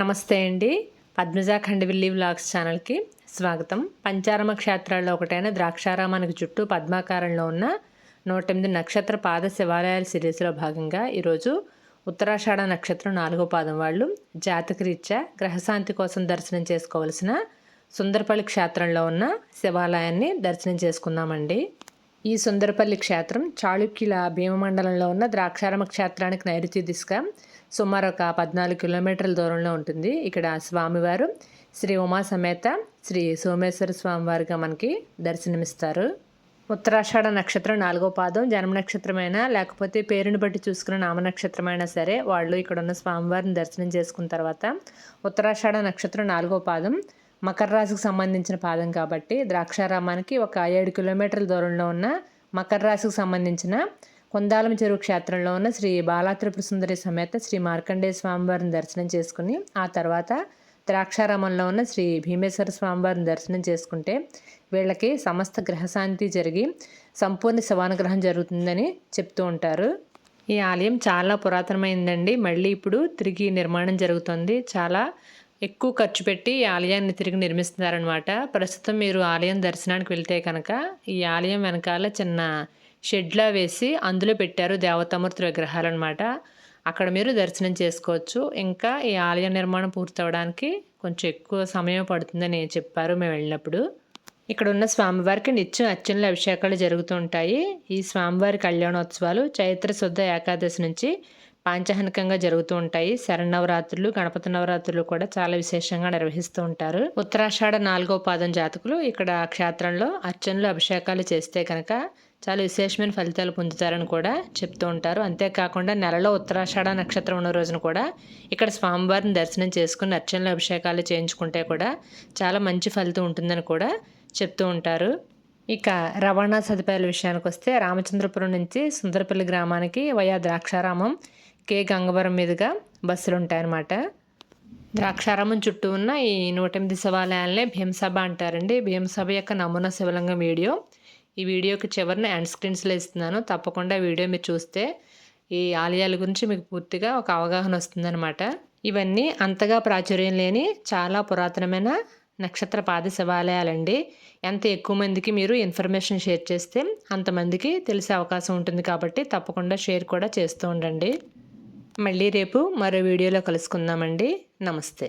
నమస్తే అండి. పద్మజా ఖండవిల్లి వ్లాగ్స్ ఛానల్కి స్వాగతం. పంచారమ క్షేత్రాల్లో ఒకటైన ద్రాక్షారామానికి చుట్టూ పద్మాకారంలో ఉన్న నూట ఎనిమిది నక్షత్ర పాద శివాలయాల సిరీస్లో భాగంగా ఈరోజు ఉత్తరాషాఢ నక్షత్రం నాలుగో పాదం వాళ్ళు జాతకరీత్యా గ్రహశాంతి కోసం దర్శనం చేసుకోవలసిన సుందరపల్లి క్షేత్రంలో ఉన్న శివాలయాన్ని దర్శనం చేసుకుందామండి. ఈ సుందరపల్లి క్షేత్రం చాళుక్యుల భీమమండలంలో ఉన్న ద్రాక్షారామ క్షేత్రానికి నైరుతి దిశగా సుమారు ఒక పద్నాలుగు కిలోమీటర్ల దూరంలో ఉంటుంది. ఇక్కడ స్వామివారు శ్రీ ఉమా సమేత శ్రీ సోమేశ్వర స్వామివారిగా మనకి దర్శనమిస్తారు. ఉత్తరాషాఢ నక్షత్రం నాలుగో పాదం జన్మ నక్షత్రమైనా లేకపోతే పేరుని బట్టి చూసుకున్న నామ నక్షత్రమైనా సరే వాళ్ళు ఇక్కడ ఉన్న స్వామివారిని దర్శనం చేసుకున్న తర్వాత ఉత్తరాషాఢ నక్షత్రం నాలుగో పాదం మకర రాశికి సంబంధించిన పాదం కాబట్టి ద్రాక్షారామానికి ఒక ఏడు కిలోమీటర్ల దూరంలో ఉన్న మకర రాశికి సంబంధించిన కొందాలం చెరువు క్షేత్రంలో ఉన్న శ్రీ బాలాత్రిపుర సుందరి సమేత శ్రీ మార్కండేయ స్వామివారిని దర్శనం చేసుకుని ఆ తర్వాత ద్రాక్షారామంలో ఉన్న శ్రీ భీమేశ్వర స్వామివారిని దర్శనం చేసుకుంటే వీళ్ళకి సమస్త గ్రహశాంతి జరిగి సంపూర్ణ శవానుగ్రహం జరుగుతుందని చెప్తూ ఉంటారు. ఈ ఆలయం చాలా పురాతనమైందండి. మళ్ళీ ఇప్పుడు తిరిగి నిర్మాణం జరుగుతుంది. చాలా ఎక్కువ ఖర్చు పెట్టి ఈ ఆలయాన్ని తిరిగి నిర్మిస్తున్నారనమాట ప్రస్తుతం మీరు ఆలయం దర్శనానికి వెళ్తే కనుక ఈ ఆలయం వెనకాల చిన్న షెడ్లా వేసి అందులో పెట్టారు దేవతామూర్తి విగ్రహాలు అనమాట అక్కడ మీరు దర్శనం చేసుకోవచ్చు. ఇంకా ఈ ఆలయ నిర్మాణం పూర్తవడానికి కొంచెం ఎక్కువ సమయం పడుతుందని చెప్పారు మేము వెళ్ళినప్పుడు. ఇక్కడ ఉన్న స్వామివారికి నిత్యం అర్చనలు అభిషేకాలు జరుగుతుంటాయి ఈ స్వామివారి కళ్యాణోత్సవాలు చైత్ర శుద్ధ ఏకాదశి నుంచి పాంచహనికంగా జరుగుతూ ఉంటాయి. శరణవరాత్రులు గణపతి నవరాత్రులు కూడా చాలా విశేషంగా నిర్వహిస్తూ ఉంటారు. ఉత్తరాషాఢ నాలుగో పాదం జాతకులు ఇక్కడ క్షేత్రంలో అర్చనలు అభిషేకాలు చేస్తే కనుక చాలా విశేషమైన ఫలితాలు పొందుతారని కూడా చెప్తూ ఉంటారు. అంతేకాకుండా నెలలో ఉత్తరాషాఢ నక్షత్రం ఉన్న రోజున కూడా ఇక్కడ స్వామివారిని దర్శనం చేసుకుని అర్చనలు అభిషేకాలు చేయించుకుంటే కూడా చాలా మంచి ఫలితం ఉంటుందని కూడా చెప్తూ ఉంటారు. ఇక రవాణా సదుపాయాల విషయానికి వస్తే రామచంద్రపురం నుంచి సుందరపల్లి గ్రామానికి వయా ద్రాక్షారామం కే గంగవరం మీదుగా బస్సులు ఉంటాయన్నమాట ద్రాక్షారామం చుట్టూ ఉన్న ఈ నూట ఎనిమిది శివాలయాలనే భీమసభ అంటారండి. భీమసభ యొక్క నమూనా శివలింగం వీడియో. ఈ వీడియోకి చివరిన ఎండ్ స్క్రీన్స్లో ఇస్తున్నాను. తప్పకుండా వీడియో మీరు చూస్తే ఈ ఆలయాల గురించి మీకు పూర్తిగా ఒక అవగాహన వస్తుందన్నమాట. ఇవన్నీ అంతగా ప్రాచుర్యం లేని చాలా పురాతనమైన నక్షత్ర పాద శివాలయాలండి. ఎంత ఎక్కువ మందికి మీరు ఇన్ఫర్మేషన్ షేర్ చేస్తే అంతమందికి తెలిసే అవకాశం ఉంటుంది కాబట్టి తప్పకుండా షేర్ కూడా చేస్తూ ఉండండి. మళ్ళీ రేపు మరో వీడియోలో కలుసుకుందామండి. నమస్తే.